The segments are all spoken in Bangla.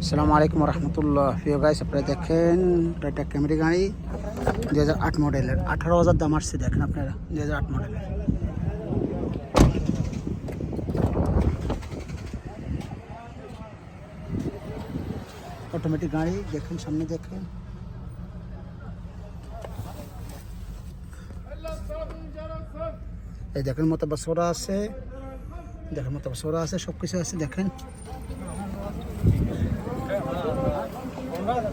আসসালামু আলাইকুম রহমতুল্লাহ প্রিয় গাইস আপনারা দেখেন এটা ক্যামেরি গাড়ি, দুই হাজার আট মডেলের আঠারো হাজার দাম আসছে, দেখেন আপনারা, দুই হাজার আট মডেলের অটোমেটিক গাড়ি, দেখেন, সামনে দেখেন। এই দেখেন মতো সোরা আছে। দেখেন মতো সোরা আছে সব কিছু আছে, দেখেন।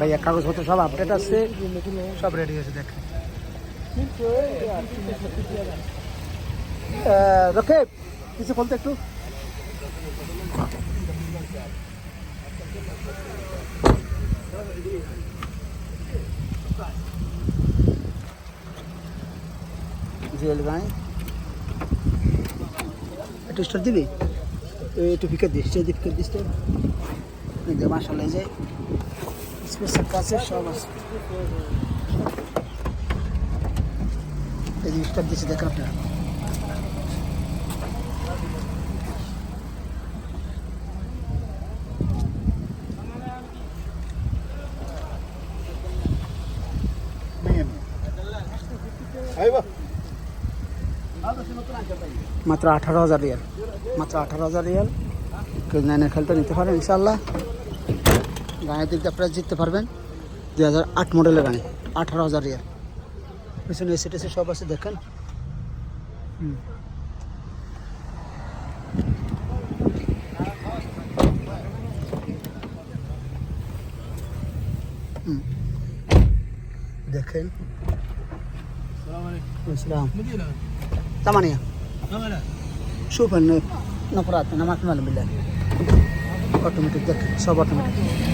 ভাইয়া কাগজপত্র সব আপডেট আছে। সব রেডি আছে দেখেন। রকে কিছু বলতে একটু? জুয়েল গাই একটু স্টোর দিবি? একটু ফিকার দিস দিক দিস তো। মাসাল্লাহ যে। স্পেশাল কাছে সব আছে এই জিনিসটা দিচ্ছে দেখেন আপনারা মাত্র আঠারো হাজার রিয়াল মাত্র আঠারো হাজার রিয়াল কেউ নাইনের খেলতে নিতে পারেন ইনশাল্লাহ गाने दिखते प्राइज जितते हज़ार आठ मडल गाने अठारह हज़ार रियल पिछले ए सी टेसि सब आ देखें देखें सामानिया नमक मिले। ऑटोमेटिक देख, सब ऑटोमेटिक